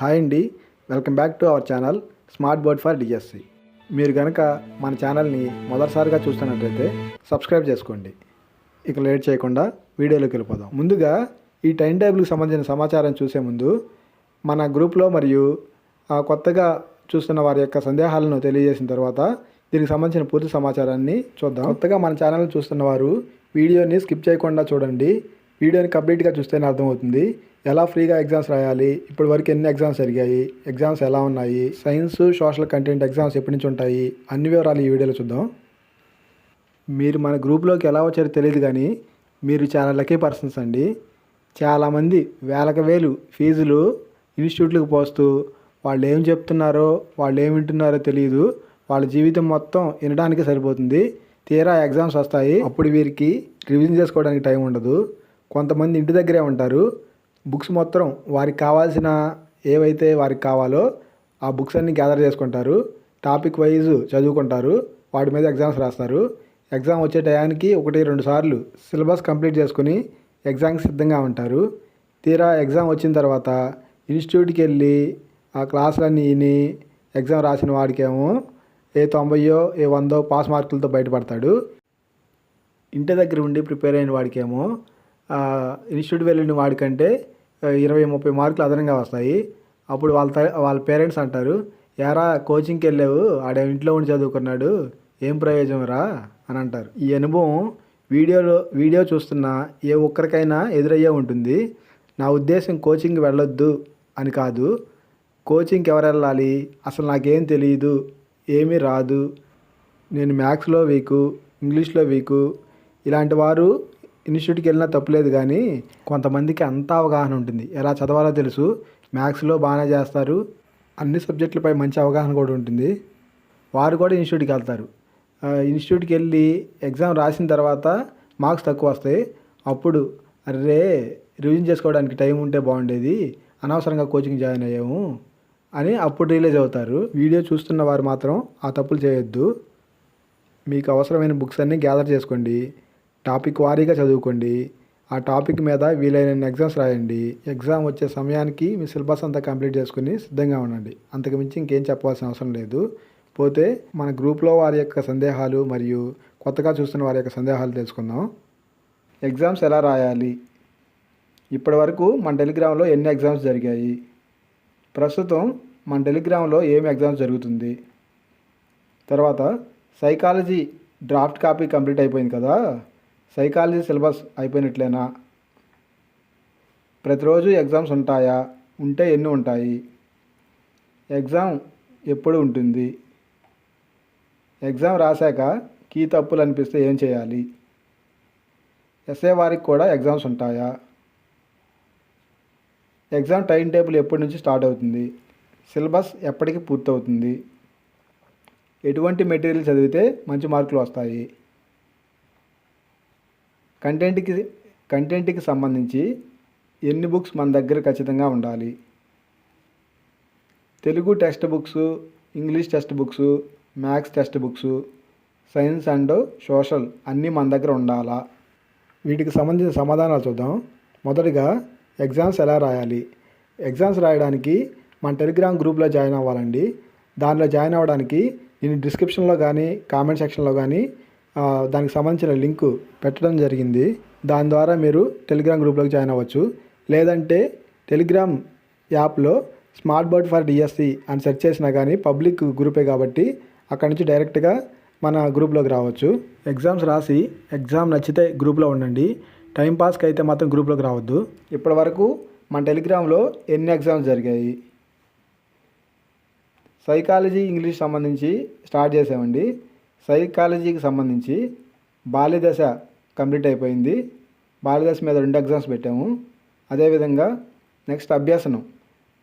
Hi అండి welcome back to our channel smart board for DSC. మీరు కనుక మన ఛానల్ని మొదటిసారిగా చూస్తున్నట్లయితే సబ్స్క్రైబ్ చేసుకోండి. ఇక లేట్ చేయకుండా వీడియోలోకి వెళ్ళిపోదాం. ముందుగా ఈ టైం టేబుల్కి సంబంధించిన సమాచారం చూసే ముందు మన గ్రూప్లో మరియు కొత్తగా చూస్తున్న వారి యొక్క సందేహాలను తెలియజేసిన తర్వాత దీనికి సంబంధించిన పూర్తి సమాచారాన్ని చూద్దాం. కొత్తగా మన ఛానల్ చూస్తున్న వారు వీడియోని స్కిప్ చేయకుండా చూడండి. వీడియోని కంప్లీట్గా చూస్తేనే అర్థమవుతుంది. ఎలా ఫ్రీగా ఎగ్జామ్స్ రాయాలి? ఇప్పటి వరకు ఎన్ని ఎగ్జామ్స్ జరిగాయి? ఎగ్జామ్స్ ఎలా ఉన్నాయి? సైన్స్ సోషల్ కంటెంట్ ఎగ్జామ్స్ ఎప్పటి నుంచి ఉంటాయి? అన్ని వివరాలు ఈ వీడియోలో చూద్దాం. మీరు మన గ్రూప్లోకి ఎలా వచ్చారో తెలియదు కానీ మీరు చాలా లక్కీ పర్సన్స్ అండి. చాలామంది వేలకు వేలు ఫీజులు ఇన్స్టిట్యూట్లకు పోస్తూ వాళ్ళు ఏం చెప్తున్నారో వాళ్ళు ఏం వింటున్నారో తెలియదు వాళ్ళ జీవితం మొత్తం వినడానికి సరిపోతుంది. తీరా ఎగ్జామ్స్ వస్తాయి. అప్పుడు వీరికి రివిజన్ చేసుకోవడానికి టైం ఉండదు. కొంతమంది ఇంటి దగ్గరే ఉంటారు. బుక్స్ మొత్తం వారికి కావాల్సిన ఏవైతే వారికి కావాలో ఆ బుక్స్ అన్ని గ్యాదర్ చేసుకుంటారు. టాపిక్ వైజ్ చదువుకుంటారు. వాటి మీద ఎగ్జామ్స్ రాస్తారు. ఎగ్జామ్ వచ్చే టయానికి ఒకటి రెండు సార్లు సిలబస్ కంప్లీట్ చేసుకుని ఎగ్జామ్కి సిద్ధంగా ఉంటారు. తీరా ఎగ్జామ్ వచ్చిన తర్వాత ఇన్స్టిట్యూట్కి వెళ్ళి ఆ క్లాసులన్నీ విని ఎగ్జామ్ రాసిన వాడికేమో ఏ తొంభయో ఏ వందో పాస్ మార్కులతో బయటపడతాడు. ఇంటి దగ్గర ఉండి ప్రిపేర్ అయిన వాడికేమో ఇన్స్టిట్యూట్ వెళ్ళిన వాడికంటే ఇరవై ముప్పై మార్కులు అదనంగా వస్తాయి. అప్పుడు వాళ్ళ త- వాళ్ళ పేరెంట్స్ అంటారు యారా కోచింగ్కి వెళ్ళావు ఆడ ఇంట్లో ఉండి చదువుకున్నాడు ఏం ప్రయోజనం రా? అని అంటారు. ఈ అనుభవం వీడియోలో వీడియో చూస్తున్న ఏ ఒక్కరికైనా ఎదురయ్యే ఉంటుంది. నా ఉద్దేశం కోచింగ్కి వెళ్ళొద్దు అని కాదు. కోచింగ్కి ఎవరు వెళ్ళాలి? అసలు నాకేం తెలియదు ఏమీ రాదు. నేను మ్యాథ్స్లో వీకు ఇంగ్లీష్లో వీకు. ఇలాంటి వారు ఇన్స్టిట్యూట్కి వెళ్ళినా తప్పులేదు కానీ కొంతమందికి అంతా అవగాహన ఉంటుంది. ఎలా చదవాలో తెలుసు మ్యాథ్స్లో బాగానే చేస్తారు అన్ని సబ్జెక్టులపై మంచి అవగాహన కూడా ఉంటుంది. వారు కూడా ఇన్స్టిట్యూట్కి వెళ్తారు. ఇన్స్టిట్యూట్కి వెళ్ళి ఎగ్జామ్ రాసిన తర్వాత మార్క్స్ తక్కువ వస్తాయి. అప్పుడు అరే రివిజన్ చేసుకోవడానికి టైం ఉంటే బాగుండేది అనవసరంగా కోచింగ్ జాయిన్ అయ్యాము అని అప్పుడు రిలీజ్ అవుతారు. వీడియో చూస్తున్న వారు మాత్రం ఆ తప్పులు చేయొద్దు. మీకు అవసరమైన బుక్స్ అన్నీ గ్యాదర్ చేసుకోండి. టాపిక్ వారీగా చదువుకోండి. ఆ టాపిక్ మీద వీలైన ఎగ్జామ్స్ రాయండి. ఎగ్జామ్ వచ్చే సమయానికి మీ సిలబస్ అంతా కంప్లీట్ చేసుకుని సిద్ధంగా ఉండండి. అంతకు మించి ఇంకేం చెప్పాల్సిన అవసరం లేదు. పోతే మన గ్రూప్లో వారి యొక్క సందేహాలు మరియు కొత్తగా చూస్తున్న వారి యొక్క సందేహాలు తెలుసుకుందాం. ఎగ్జామ్స్ ఎలా రాయాలి? ఇప్పటి వరకు మన టెలిగ్రామ్లో ఎన్ని ఎగ్జామ్స్ జరిగాయి? ప్రస్తుతం మన టెలిగ్రామ్లో ఏమి ఎగ్జామ్స్ జరుగుతుంది? తర్వాత సైకాలజీ డ్రాఫ్ట్ కాపీ కంప్లీట్ అయిపోయింది కదా? సైకాలజీ సిలబస్ అయిపోయినట్లేనా? ప్రతిరోజు ఎగ్జామ్స్ ఉంటాయా? ఉంటే ఎన్ని ఉంటాయి? ఎగ్జామ్ ఎప్పుడు ఉంటుంది? ఎగ్జామ్ రాశాక కీ తప్పులు అనిపిస్తే ఏం చేయాలి? ఎస్ఏ వారికి కూడా ఎగ్జామ్స్ ఉంటాయా? ఎగ్జామ్ టైం టేబుల్ ఎప్పటి నుంచి స్టార్ట్ అవుతుంది? సిలబస్ ఎప్పటికి పూర్తవుతుంది? ఎటువంటి మెటీరియల్ చదివితే మంచి మార్కులు వస్తాయి? కంటెంట్కి కంటెంట్కి సంబంధించి ఎన్ని బుక్స్ మన దగ్గర ఖచ్చితంగా ఉండాలి. Telugu text books English text books maths text books science and social అన్నీ మన దగ్గర ఉండాలా? వీటికి సంబంధించిన సమాధానాలు చూద్దాం. మొదటిగా ఎగ్జామ్స్ ఎలా రాయాలి? ఎగ్జామ్స్ రాయడానికి మన టెలిగ్రామ్ గ్రూప్లో జాయిన్ అవ్వాలండి. దానిలో జాయిన్ అవ్వడానికి నేను డిస్క్రిప్షన్లో కానీ కామెంట్ సెక్షన్లో కానీ దానికి సంబంధించిన లింకు పెట్టడం జరిగింది. దాని ద్వారా మీరు టెలిగ్రామ్ గ్రూప్లోకి జాయిన్ అవ్వచ్చు. లేదంటే టెలిగ్రామ్ యాప్లో స్మార్ట్ బోర్డ్ ఫర్ డిఎస్సి అని సెర్చ్ చేసినా కానీ పబ్లిక్ గ్రూపే కాబట్టి అక్కడి నుంచి డైరెక్ట్గా మన గ్రూప్లోకి రావచ్చు. ఎగ్జామ్స్ రాసి ఎగ్జామ్ నచ్చితే గ్రూప్లో ఉండండి. టైం పాస్కి అయితే మాత్రం గ్రూప్లోకి రావద్దు. ఇప్పటి వరకు మన టెలిగ్రామ్లో ఎన్ని ఎగ్జామ్స్ జరిగాయి? సైకాలజీ ఇంగ్లీష్ సంబంధించి స్టార్ట్ చేసామండి సైకాలజీకి సంబంధించి బాల్యదశ కంప్లీట్ అయిపోయింది. బాల్యదశ మీద రెండు ఎగ్జామ్స్ పెట్టాము. అదేవిధంగా నెక్స్ట్ అభ్యాసనం.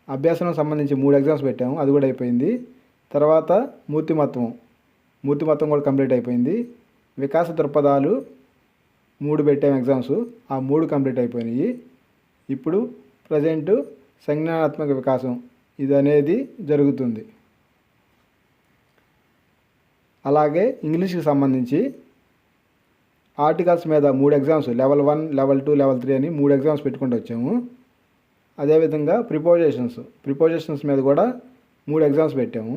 అభ్యాసనం సంబంధించి మూడు ఎగ్జామ్స్ పెట్టాము. అది కూడా అయిపోయింది. తర్వాత మూర్తిమత్వం. మూర్తిమత్వం కూడా కంప్లీట్ అయిపోయింది. వికాస దృక్పథాలు మూడు పెట్టాము ఎగ్జామ్స్. ఆ మూడు కంప్లీట్ అయిపోయినాయి. ఇప్పుడు ప్రజెంట్ సంజ్ఞానాత్మక వికాసం ఇది అనేది జరుగుతుంది. అలాగే ఇంగ్లీష్కి సంబంధించి ఆర్టికల్స్ మీద మూడు exams level one level two level three అని మూడు ఎగ్జామ్స్ పెట్టుకుంటూ వచ్చాము. అదేవిధంగా ప్రిపోజిషన్స్ ప్రిపోజిషన్స్ మీద కూడా మూడు ఎగ్జామ్స్ పెట్టాము.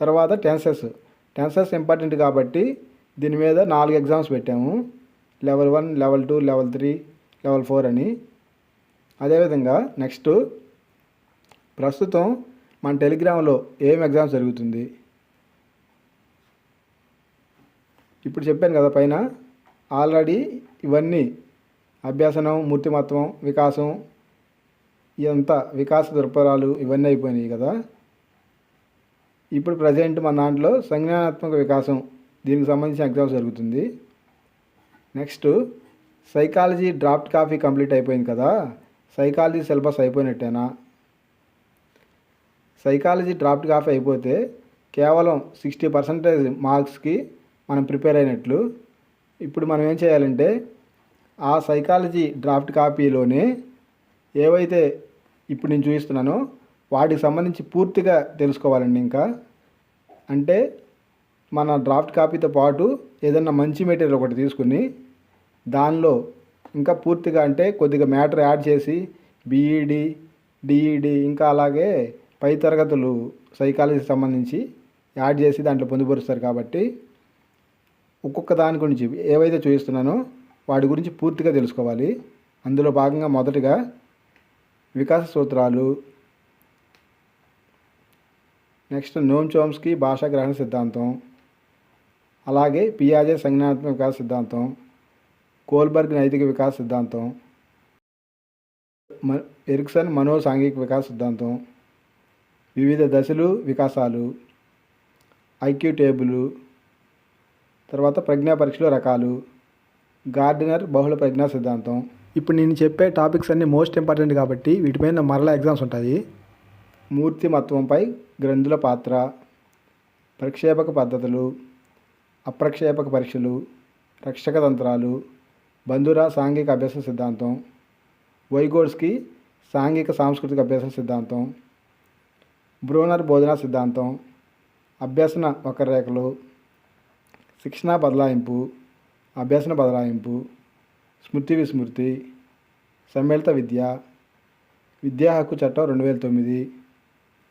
తర్వాత టెన్సెస్ టెన్సెస్ ఇంపార్టెంట్ కాబట్టి దీని మీద నాలుగు ఎగ్జామ్స్ పెట్టాము. Level one level two level three level four అని. అదేవిధంగా నెక్స్ట్ ప్రస్తుతం మన టెలిగ్రామ్లో ఏం ఎగ్జామ్స్ జరుగుతుంది? ఇప్పుడు చెప్పాను కదా పైన ఆల్రెడీ ఇవన్నీ అభ్యాసనం మూర్తిమత్వం వికాసం ఇదంతా వికాస దృక్పథాలు ఇవన్నీ అయిపోయినాయి కదా. ఇప్పుడు ప్రజెంట్ మన దాంట్లో సంజ్ఞానాత్మక వికాసం దీనికి సంబంధించిన ఎగ్జామ్స్ జరుగుతుంది. Next psychology draft copy complete అయిపోయింది కదా సైకాలజీ సిలబస్ అయిపోయినట్టేనా? సైకాలజీ డ్రాఫ్ట్ కాపీ అయిపోతే కేవలం సిక్స్టీ పర్సెంటేజ్ మార్క్స్కి మనం ప్రిపేర్ అయినట్లు ఇప్పుడు మనం ఏం చేయాలంటే ఆ సైకాలజీ డ్రాఫ్ట్ కాపీలోనే ఏవైతే ఇప్పుడు నేను చూపిస్తున్నానో వాటికి సంబంధించి పూర్తిగా తెలుసుకోవాలండి ఇంకా. అంటే మన డ్రాఫ్ట్ కాపీతో పాటు ఏదన్నా మంచి మెటీరియల్ ఒకటి తీసుకుని దానిలో ఇంకా పూర్తిగా అంటే కొద్దిగా మ్యాటర్ యాడ్ చేసి బీఈడి డిఈడి ఇంకా అలాగే పై తరగతులు సైకాలజీకి సంబంధించి యాడ్ చేసి దాంట్లో పొందుపరుస్తారు కాబట్టి ఒక్కొక్క దాని గురించి ఏవైతే చూపిస్తున్నానో వాటి గురించి పూర్తిగా తెలుసుకోవాలి. అందులో భాగంగా మొదటగా వికాస సూత్రాలు. నెక్స్ట్ నోమ్ చోమ్స్కి భాషా గ్రహణ సిద్ధాంతం. అలాగే పియాజే సంజ్ఞానాత్మక వికాస సిద్ధాంతం. కోల్బర్గ్ నైతిక వికాస సిద్ధాంతం. మ ఎరిక్సన్ మనో సాంఘిక వికాస సిద్ధాంతం. వివిధ దశలు వికాసాలు. IQ table. తర్వాత ప్రజ్ఞా పరీక్షలు రకాలు. గార్డినర్ బహుళ ప్రజ్ఞా సిద్ధాంతం. ఇప్పుడు నేను చెప్పే టాపిక్స్ అన్నీ మోస్ట్ ఇంపార్టెంట్ కాబట్టి వీటిపైన మరలా ఎగ్జామ్స్ ఉంటాయి. మూర్తిమత్వంపై గ్రంథుల పాత్ర. ప్రక్షేపక పద్ధతులు. అప్రక్షేపక పరీక్షలు. రక్షక తంత్రాలు. బంధురా సాంఘిక అభ్యాస సిద్ధాంతం. వైగోడ్స్కి సాంఘిక సాంస్కృతిక అభ్యాస సిద్ధాంతం. బ్రోనర్ బోధనా సిద్ధాంతం. అభ్యసన వక్రరేఖలు. శిక్షణ బదలాయింపు అభ్యసన బదలాయింపు స్మృతి విస్మృతి సమ్మిళిత విద్య విద్యా హక్కు చట్టం రెండు వేల తొమ్మిది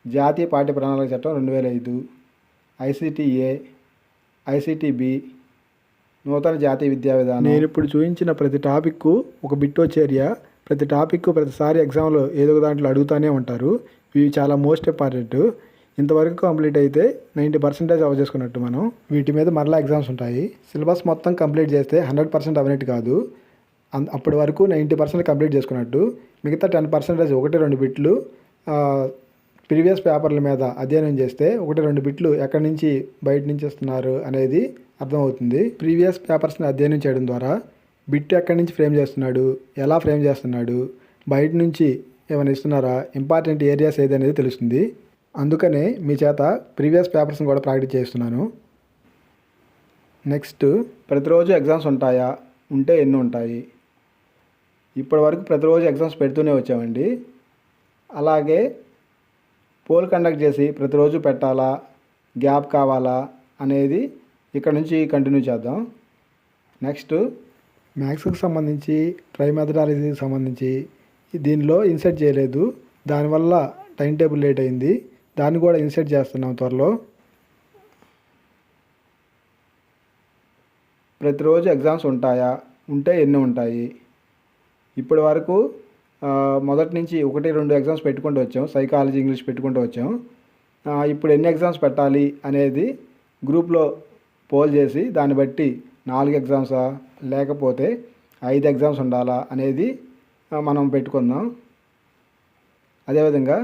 జాతీయ పాఠ్య ప్రణాళిక చట్టం రెండు వేల ఐదు ఐసిటిఏ ఐసిటిబి నూతన జాతీయ విద్యా విధానం. నేను ఇప్పుడు చూపించిన ప్రతి టాపిక్కు ఒక బిట్టో చర్య ప్రతి టాపిక్ ప్రతిసారి ఎగ్జామ్లో ఏదో ఒక దాంట్లో అడుగుతూనే ఉంటారు. ఇవి చాలా మోస్ట్ ఇంపార్టెంట్. ఇంతవరకు కంప్లీట్ అయితే నైంటీ పర్సెంటేజ్ అవ చేసుకున్నట్టు మనం. వీటి మీద మరలా ఎగ్జామ్స్ ఉంటాయి. సిలబస్ మొత్తం కంప్లీట్ చేస్తే హండ్రెడ్ పర్సెంట్ అవినట్టు కాదు. అన్- అప్పటి వరకు నైంటీ పర్సెంట్ కంప్లీట్ చేసుకున్నట్టు. మిగతా టెన్ పర్సెంటేజ్ ఒకటి రెండు బిట్లు ప్రీవియస్ పేపర్ల మీద అధ్యయనం చేస్తే ఒకటి రెండు బిట్లు ఎక్కడి నుంచి బయట నుంచి వస్తున్నారు అనేది అర్థమవుతుంది. ప్రీవియస్ పేపర్స్ని అధ్యయనం చేయడం ద్వారా బిట్ ఎక్కడి నుంచి ఫ్రేమ్ చేస్తున్నాడు ఎలా ఫ్రేమ్ చేస్తున్నాడు బయట నుంచి ఏమైనా ఇస్తున్నారా ఇంపార్టెంట్ ఏరియాస్ ఏది అనేది తెలుస్తుంది. అందుకనే మీ చేత ప్రీవియస్ పేపర్స్ని కూడా ప్రాక్టీస్ చేస్తున్నాను. నెక్స్ట్ ప్రతిరోజు ఎగ్జామ్స్ ఉంటాయా? ఉంటే ఎన్ని ఉంటాయి? ఇప్పటి వరకు ప్రతిరోజు ఎగ్జామ్స్ పెడుతూనే వచ్చామండి. అలాగే పోల్ కండక్ట్ చేసి ప్రతిరోజు పెట్టాలా? గ్యాప్ కావాలా? అనేది ఇక్కడ నుంచి కంటిన్యూ చేద్దాం. నెక్స్ట్ మ్యాథ్స్కి సంబంధించి ట్రై మెథడాలజీకి సంబంధించి దీనిలో ఇన్సర్ట్ చేయలేదు. దానివల్ల టైం టేబుల్ లేట్ అయింది. దాన్ని కూడా ఇన్సర్ట్ చేస్తున్నాం త్వరలో. ప్రతిరోజు ఎగ్జామ్స్ ఉంటాయా? ఉంటే ఎన్ని ఉంటాయి? ఇప్పటి వరకు మొదటి నుంచి ఒకటి రెండు ఎగ్జామ్స్ పెట్టుకుంటూ వచ్చాం. సైకాలజీ ఇంగ్లీష్ పెట్టుకుంటూ వచ్చాం. ఇప్పుడు ఎన్ని ఎగ్జామ్స్ పెట్టాలి అనేది గ్రూప్లో పోల్ చేసి దాన్ని బట్టి నాలుగు ఎగ్జామ్సా? లేకపోతే ఐదు ఎగ్జామ్స్ ఉండాలా? అనేది మనం పెట్టుకుందాం. అదేవిధంగా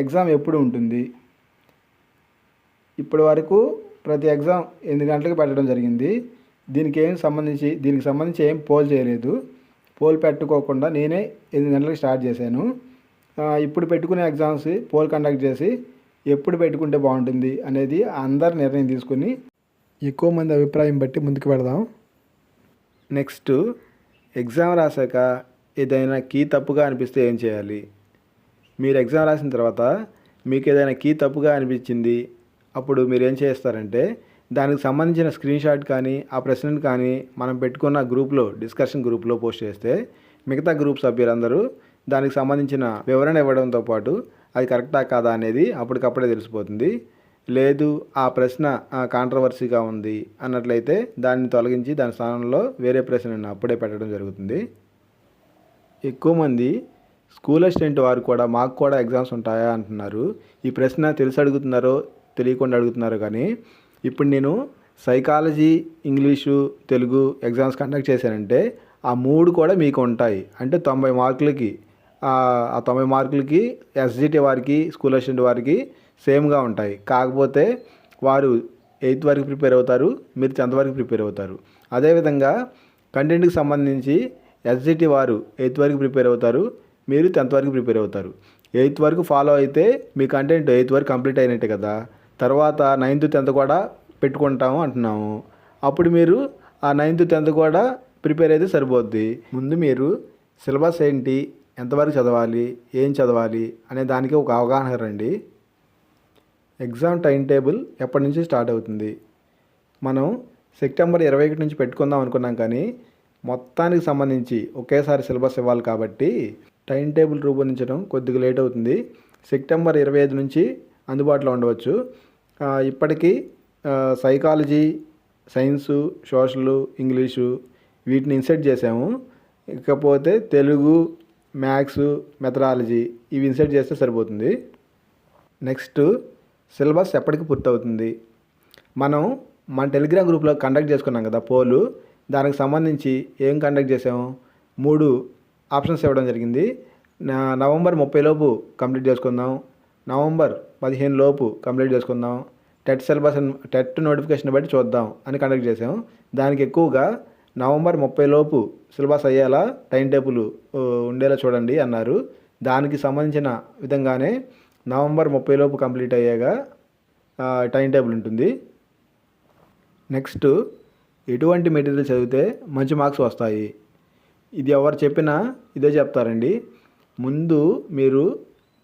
ఎగ్జామ్ ఎప్పుడు ఉంటుంది? ఇప్పటి వరకు ప్రతి ఎగ్జామ్ ఎనిమిది గంటలకు పెట్టడం జరిగింది. దీనికి ఏం సంబంధించి దీనికి సంబంధించి ఏం పోల్ చేయలేదు. పోల్ పెట్టుకోకుండా నేనే ఎనిమిది గంటలకు స్టార్ట్ చేశాను. ఇప్పుడు పెట్టుకునే ఎగ్జామ్స్ పోల్ కండక్ట్ చేసి ఎప్పుడు పెట్టుకుంటే బాగుంటుంది అనేది అందరు నిర్ణయం తీసుకుని ఎక్కువ మంది అభిప్రాయం బట్టి ముందుకు పెడదాం నెక్స్ట్ ఎగ్జామ్ రాశాక ఏదైనా కీ తప్పుగా అనిపిస్తే ఏం చేయాలి? మీరు ఎగ్జామ్ రాసిన తర్వాత మీకు ఏదైనా కీ తప్పుగా అనిపించింది అప్పుడు మీరు ఏం చేస్తారంటే దానికి సంబంధించిన స్క్రీన్ షాట్ కానీ ఆ ప్రశ్నను కానీ మనం పెట్టుకున్న గ్రూప్లో డిస్కషన్ గ్రూప్లో పోస్ట్ చేస్తే మిగతా గ్రూప్ సభ్యులందరూ దానికి సంబంధించిన వివరణ ఇవ్వడంతో పాటు అది కరెక్టా కాదా అనేది అప్పటికప్పుడే తెలిసిపోతుంది. లేదు ఆ ప్రశ్న కాంట్రవర్సీగా ఉంది అన్నట్లయితే దాన్ని తొలగించి దాని స్థానంలో వేరే ప్రశ్నను అప్పుడే పెట్టడం జరుగుతుంది. ఎక్కువ మంది స్కూల్ అసిస్టెంట్ వారు కూడా మాకు కూడా ఎగ్జామ్స్ ఉంటాయా అంటున్నారు. ఈ ప్రశ్న తెలిసి అడుగుతున్నారో తెలియకుండా అడుగుతున్నారో కానీ ఇప్పుడు నేను psychology English Telugu exams conduct చేశానంటే ఆ మూడు కూడా మీకు ఉంటాయి. అంటే తొంభై మార్కులకి ఆ తొంభై మార్కులకి ఎస్జిటి వారికి స్కూల్ అసిస్టెంట్ వారికి సేమ్గా ఉంటాయి. కాకపోతే వారు ఎయిత్ వరకు ప్రిపేర్ అవుతారు మీరు టెన్త్ వరకు ప్రిపేర్ అవుతారు. అదేవిధంగా కంటెంట్కి సంబంధించి ఎస్జిటి వారు ఎయిత్ వరకు ప్రిపేర్ అవుతారు మీరు టెన్త్ వరకు ప్రిపేర్ అవుతారు. ఎయిత్ వరకు ఫాలో అయితే మీ కంటెంట్ ఎయిత్ వరకు కంప్లీట్ అయినట్టే కదా. తర్వాత నైన్త్ టెన్త్ కూడా పెట్టుకుంటాము అంటున్నాము. అప్పుడు మీరు ఆ నైన్త్ టెన్త్ కూడా ప్రిపేర్ అయితే సరిపోద్ది. ముందు మీరు సిలబస్ ఏంటి ఎంతవరకు చదవాలి ఏం చదవాలి అనే దానికి ఒక అవగాహన రండి. ఎగ్జామ్ టైం టేబుల్ ఎప్పటి నుంచి స్టార్ట్ అవుతుంది? మనం సెప్టెంబర్ ఇరవై ఒకటి నుంచి పెట్టుకుందాం అనుకున్నాం కానీ మొత్తానికి సంబంధించి ఒకేసారి సిలబస్ ఇవ్వాలి కాబట్టి టైం టేబుల్ రూపొందించడం కొద్దిగా లేట్ అవుతుంది. సెప్టెంబర్ ఇరవై ఐదు నుంచి అందుబాటులో ఉండవచ్చు. ఇప్పటికీ సైకాలజీ సైన్సు సోషల్ ఇంగ్లీషు వీటిని ఇన్సెట్ చేసాము ఇకపోతే తెలుగు మ్యాథ్స్ మెథడాలజీ ఇవి ఇన్సెట్ చేస్తే సరిపోతుంది. నెక్స్ట్ సిలబస్ ఎప్పటికి పూర్తవుతుంది? మనం మన టెలిగ్రామ్ గ్రూప్లో కండక్ట్ చేసుకున్నాం కదా పోలు. దానికి సంబంధించి ఏం కండక్ట్ చేసాము మూడు ఆప్షన్స్ ఇవ్వడం జరిగింది. నా- నవంబర్ ముప్పై లోపు కంప్లీట్ చేసుకుందాం. నవంబర్ పదిహేను లోపు కంప్లీట్ చేసుకుందాం. టెట్ సిలబస్ టెట్ నోటిఫికేషన్ బట్టి చూద్దాం అని కండక్ట్ చేసాం దానికి ఎక్కువగా నవంబర్ ముప్పై లోపు సిలబస్ అయ్యేలా టైం టేబుల్ ఉండేలా చూడండి అన్నారు. దానికి సంబంధించిన విధంగానే నవంబర్ ముప్పై లోపు కంప్లీట్ అయ్యేగా టైం టేబుల్ ఉంటుంది. నెక్స్ట్ ఎటువంటి మెటీరియల్ చదివితే మంచి మార్క్స్ వస్తాయి? ఇది ఎవరు చెప్పినా ఇదే చెప్తారండి. ముందు మీరు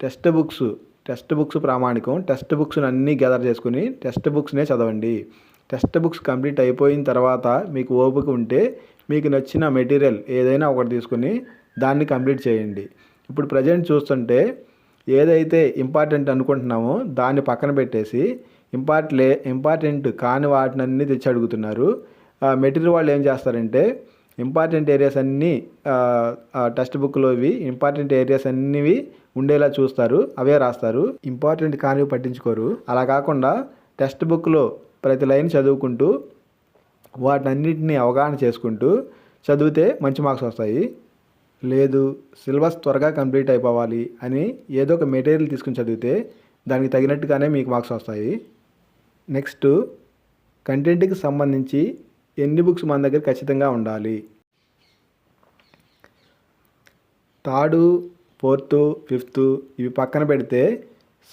టెక్స్ట్ బుక్స్ టెక్స్ట్ బుక్స్ ప్రామాణికం టెక్స్ట్ బుక్స్ అన్నీ గ్యాదర్ చేసుకుని టెక్స్ట్ బుక్స్నే చదవండి. టెక్స్ట్ బుక్స్ కంప్లీట్ అయిపోయిన తర్వాత మీకు ఓపిక ఉంటే మీకు నచ్చిన మెటీరియల్ ఏదైనా ఒకటి తీసుకుని దాన్ని కంప్లీట్ చేయండి. ఇప్పుడు ప్రజెంట్ చూస్తుంటే ఏదైతే ఇంపార్టెంట్ అనుకుంటున్నామో దాన్ని పక్కన పెట్టేసి ఇంపార్ట్లే ఇంపార్టెంట్ కాని వాటినన్నీ తెచ్చి అడుగుతున్నారు. మెటీరియల్ వాళ్ళు ఏం చేస్తారంటే ఇంపార్టెంట్ ఏరియాస్ అన్నీ టెక్స్ట్ బుక్లోవి ఇంపార్టెంట్ ఏరియాస్ అన్నివి ఉండేలా చూస్తారు అవే రాస్తారు. ఇంపార్టెంట్ కానివి పట్టించుకోరు. అలా కాకుండా టెక్స్ట్ బుక్లో ప్రతి లైన్ చదువుకుంటూ వాటన్నిటిని అవగాహన చేసుకుంటూ చదివితే మంచి మార్క్స్ వస్తాయి. లేదు సిలబస్ త్వరగా కంప్లీట్ అయిపోవాలి అని ఏదో ఒక మెటీరియల్ తీసుకుని చదివితే దానికి తగినట్టుగానే మీకు మార్క్స్ వస్తాయి. నెక్స్ట్ కంటెంట్కి సంబంధించి ఎన్ని బుక్స్ మన దగ్గర ఖచ్చితంగా ఉండాలి? థర్డు ఫోర్త్ ఫిఫ్త్ ఇవి పక్కన పెడితే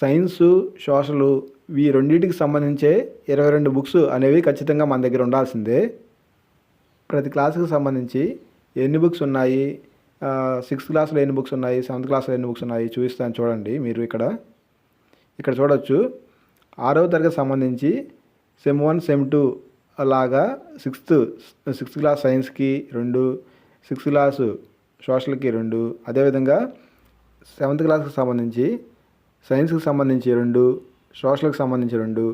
సైన్సు సోషలు ఈ రెండింటికి సంబంధించే ఇరవై రెండు బుక్స్ అనేవి ఖచ్చితంగా మన దగ్గర ఉండాల్సిందే. ప్రతి క్లాసుకు సంబంధించి ఎన్ని బుక్స్ ఉన్నాయి? సిక్స్త్ క్లాస్లో ఎన్ని బుక్స్ ఉన్నాయి? సెవెంత్ క్లాస్లో ఎన్ని బుక్స్ ఉన్నాయి? చూపిస్తాను చూడండి మీరు ఇక్కడ. ఇక్కడ చూడొచ్చు. ఆరవ తరగతి సంబంధించి సెమ్ వన్ సెమ్ టూ లాగా సిక్స్త్ సిక్స్త్ క్లాస్ సైన్స్కి రెండు సిక్స్త్ క్లాసు సోషల్కి రెండు అదేవిధంగా సెవెంత్ క్లాస్కి సంబంధించి సైన్స్కి సంబంధించి రెండు సోషల్కి సంబంధించి రెండు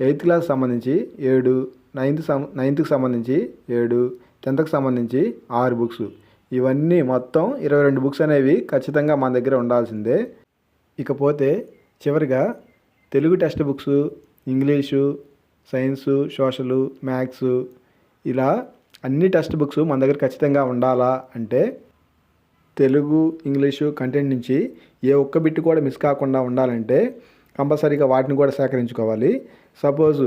ఎయిత్ క్లాస్కి సంబంధించి ఏడు నైన్త్ సం నైన్త్కి సంబంధించి ఏడు టెన్త్కి సంబంధించి ఆరు బుక్స్. ఇవన్నీ మొత్తం ఇరవై రెండు బుక్స్ అనేవి ఖచ్చితంగా మన దగ్గర ఉండాల్సిందే. ఇకపోతే చివరిగా Telugu text books English science social maths ఇలా అన్ని టెక్స్ట్ బుక్స్ మన దగ్గర ఖచ్చితంగా ఉండాలా అంటే తెలుగు ఇంగ్లీషు కంటెంట్ నుంచి ఏ ఒక్క బిట్ కూడా మిస్ కాకుండా ఉండాలంటే కంపల్సరీగా వాటిని కూడా సేకరించుకోవాలి. సపోజు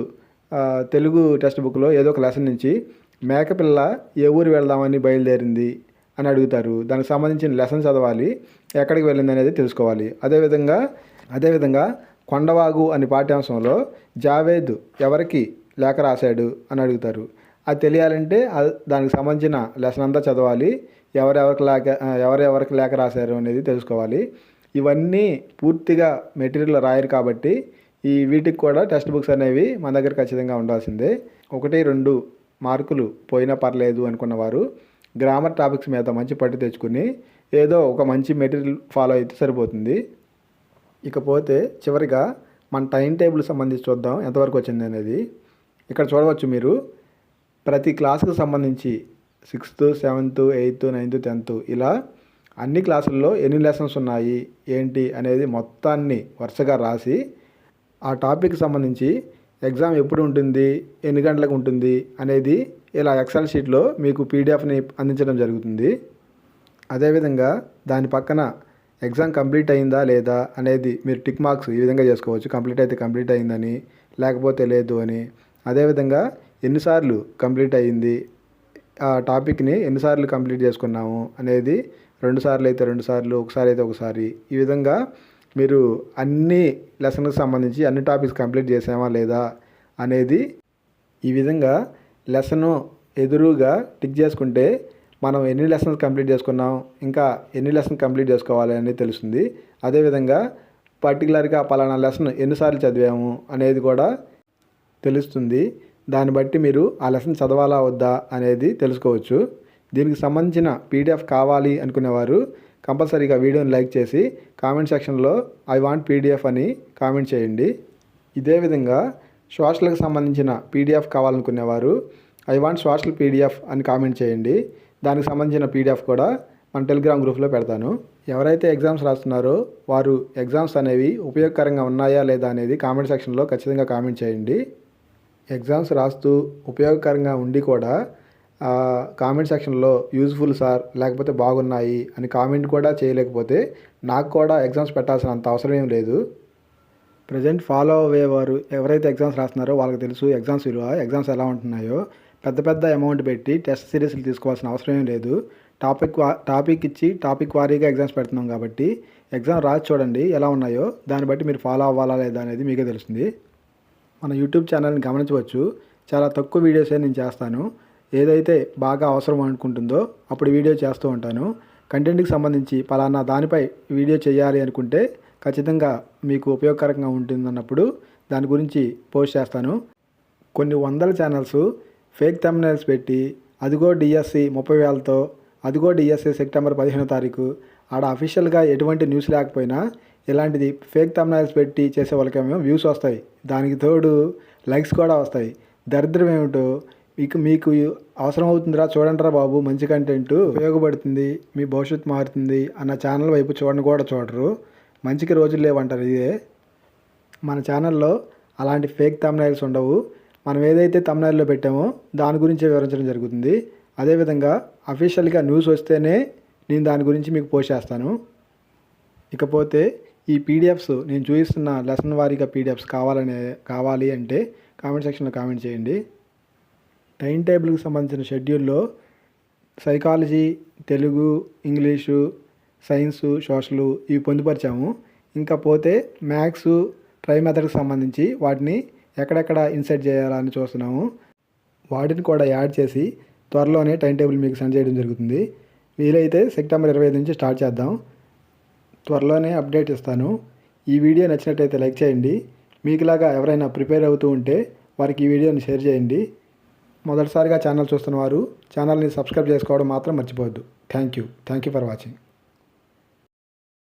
తెలుగు టెక్స్ట్ బుక్లో ఏదో ఒక లెసన్ నుంచి మేకపిల్ల ఏ ఊరు వెళ్దామని బయలుదేరింది అని అడుగుతారు. దానికి సంబంధించిన లెసన్ చదవాలి ఎక్కడికి వెళ్ళింది అనేది తెలుసుకోవాలి. అదేవిధంగా అదేవిధంగా కొండవాగు అని పాఠ్యాంశంలో జావేద్ ఎవరికి లేఖ రాశాడు అని అడుగుతారు. అది తెలియాలంటే దానికి సంబంధించిన లెసన్ అంతా చదవాలి. ఎవరెవరికి లేక ఎవరెవరికి లేఖ రాశారు అనేది తెలుసుకోవాలి. ఇవన్నీ పూర్తిగా మెటీరియల్ రాయరు కాబట్టి ఈ వీటికి కూడా టెక్స్ట్ బుక్స్ అనేవి మన దగ్గర ఖచ్చితంగా ఉండాల్సిందే. ఒకటి రెండు మార్కులు పోయినా పర్లేదు అనుకున్నవారు గ్రామర్ టాపిక్స్ మీద మంచి పట్టు తెచ్చుకుని ఏదో ఒక మంచి మెటీరియల్ ఫాలో అయితే సరిపోతుంది. ఇకపోతే చివరిగా మన టైం టేబుల్ సంబంధించి చూద్దాం ఎంతవరకు వచ్చింది అనేది. ఇక్కడ చూడవచ్చు మీరు ప్రతి క్లాసుకు సంబంధించి sixth seventh eighth ninth tenth ఇలా అన్ని క్లాసుల్లో ఎన్ని లెసన్స్ ఉన్నాయి ఏంటి అనేది మొత్తాన్ని వరుసగా రాసి ఆ టాపిక్ సంబంధించి ఎగ్జామ్ ఎప్పుడు ఉంటుంది ఎన్ని గంటలకు ఉంటుంది అనేది ఇలా ఎక్సెల్ షీట్లో మీకు పీడిఎఫ్ని అందించడం జరుగుతుంది. అదేవిధంగా దాని పక్కన ఎగ్జామ్ కంప్లీట్ అయిందా లేదా అనేది మీరు టిక్ మార్క్స్ ఈ విధంగా చేసుకోవచ్చు. కంప్లీట్ అయితే కంప్లీట్ అయిందని లేకపోతే లేదు అని. అదేవిధంగా ఎన్నిసార్లు కంప్లీట్ అయ్యింది ఆ టాపిక్ని ఎన్నిసార్లు కంప్లీట్ చేసుకున్నాము అనేది రెండు సార్లు అయితే రెండు సార్లు ఒకసారి అయితే ఒకసారి. ఈ విధంగా మీరు అన్ని లెసన్కి సంబంధించి అన్ని టాపిక్స్ కంప్లీట్ చేసామా లేదా అనేది ఈ విధంగా లెసను ఎదురుగా టిక్ చేసుకుంటే మనం ఎన్ని లెసన్స్ కంప్లీట్ చేసుకున్నాం ఇంకా ఎన్ని లెసన్ కంప్లీట్ చేసుకోవాలి అనేది తెలుస్తుంది. అదేవిధంగా పర్టికులర్గా పలానా లెసన్ ఎన్నిసార్లు చదివాము అనేది కూడా తెలుస్తుంది. దాన్ని బట్టి మీరు ఆ లెసన్ చదవాలా వద్దా అనేది తెలుసుకోవచ్చు. దీనికి సంబంధించిన పీడిఎఫ్ కావాలి అనుకునేవారు కంపల్సరీగా వీడియోని లైక్ చేసి కామెంట్ సెక్షన్లో ఐ వాంట్ పీడిఎఫ్ అని కామెంట్ చేయండి. ఇదే విధంగా సోషల్కి సంబంధించిన పీడిఎఫ్ కావాలనుకునేవారు ఐ వాంట్ సోషల్ పీడిఎఫ్ అని కామెంట్ చేయండి. దానికి సంబంధించిన పీడిఎఫ్ కూడా మన టెలిగ్రామ్ గ్రూప్లో పెడతాను. ఎవరైతే ఎగ్జామ్స్ రాస్తున్నారో వారు ఎగ్జామ్స్ అనేవి ఉపయోగకరంగా ఉన్నాయా లేదా అనేది కామెంట్ సెక్షన్లో ఖచ్చితంగా కామెంట్ చేయండి. ఎగ్జామ్స్ రాస్తూ ఉపయోగకరంగా ఉండి కూడా కామెంట్ సెక్షన్లో యూజ్ఫుల్ సార్ లేకపోతే బాగున్నాయి అని కామెంట్ కూడా చేయలేకపోతే నాకు కూడా ఎగ్జామ్స్ పెట్టాల్సిన అంత అవసరం ఏం లేదు. ప్రజెంట్ ఫాలో అయ్యేవారు ఎవరైతే ఎగ్జామ్స్ రాస్తున్నారో వాళ్ళకి తెలుసు ఎగ్జామ్స్ విలువ ఎగ్జామ్స్ ఎలా ఉంటున్నాయో. పెద్ద పెద్ద అమౌంట్ పెట్టి టెస్ట్ సిరీస్లు తీసుకోవాల్సిన అవసరం ఏం లేదు. టాపిక్ టాపిక్ ఇచ్చి టాపిక్ వారీగా ఎగ్జామ్స్ పెడుతున్నాం కాబట్టి ఎగ్జామ్ రాసి చూడండి ఎలా ఉన్నాయో దాన్ని బట్టి మీరు ఫాలో అవ్వాలా లేదా అనేది మీకే తెలుస్తుంది. మన యూట్యూబ్ ఛానల్ని గమనించవచ్చు. చాలా తక్కువ వీడియోసే నేను చేస్తాను. ఏదైతే బాగా అవసరం అనుకుంటుందో అప్పుడు వీడియో చేస్తూ ఉంటాను. కంటెంట్కి సంబంధించి పలానా దానిపై వీడియో చేయాలి అనుకుంటే ఖచ్చితంగా మీకు ఉపయోగకరంగా ఉంటుందన్నప్పుడు దాని గురించి పోస్ట్ చేస్తాను. కొన్ని వందల ఛానల్స్ ఫేక్ తమ్నైల్స్ పెట్టి అదిగో డిఎస్సి ముప్పై వేలతో అదిగో డిఎస్సి సెప్టెంబర్ పదిహేనో తారీఖు ఆడ అఫీషియల్గా ఎటువంటి న్యూస్ లేకపోయినా ఇలాంటిది ఫేక్ తమ్నైల్స్ పెట్టి చేసే వాళ్ళకేమో వ్యూస్ వస్తాయి. దానికి తోడు లైక్స్ కూడా వస్తాయి. దరిద్రం ఏమిటో మీకు మీకు అవసరం అవుతుందిరా చూడండిరా బాబు మంచి కంటెంట్ ఉపయోగపడుతుంది మీ భవిష్యత్తు మారుతుంది అన్న ఛానల్ వైపు చూడండి కూడా చూడరు. మంచికి రోజులు లేవంటారు ఇదే. మన ఛానల్లో అలాంటి ఫేక్ తమ్నైల్స్ ఉండవు. మనం ఏదైతే తమిళనాడులో పెట్టామో దాని గురించి వివరించడం జరుగుతుంది. అదేవిధంగా అఫీషియల్గా న్యూస్ వస్తేనే నేను దాని గురించి మీకు పోస్ట్ చేస్తాను. ఇకపోతే ఈ పీడిఎఫ్స్ నేను చూపిస్తున్న లెసన్ వారీగా పీడిఎఫ్స్ కావాలనే కావాలి అంటే కామెంట్ సెక్షన్లో కామెంట్ చేయండి. టైం టేబుల్కి సంబంధించిన షెడ్యూల్లో psychology Telugu English science social ఇవి పొందుపరిచాము. ఇంకా పోతే మ్యాథ్స్ ట్రై మెథడ్కి సంబంధించి వాటిని ఎక్కడెక్కడ ఇన్సర్ట్ చేయాలని చూస్తున్నాము. వాటిని కూడా యాడ్ చేసి త్వరలోనే టైం టేబుల్ మీకు సెండ్ చేయడం జరుగుతుంది. వీలైతే సెప్టెంబర్ ఇరవై ఐదు నుంచి స్టార్ట్ చేద్దాం. త్వరలోనే అప్డేట్ ఇస్తాను. ఈ వీడియో నచ్చినట్టయితే లైక్ చేయండి. మీకులాగా ఎవరైనా ప్రిపేర్ అవుతూ ఉంటే వారికి ఈ వీడియోని షేర్ చేయండి. మొదటిసారిగా ఛానల్ చూస్తున్న వారు ఛానల్ని సబ్స్క్రైబ్ చేసుకోవడం మాత్రం మర్చిపోవద్దు. Thank you. Thank you for watching.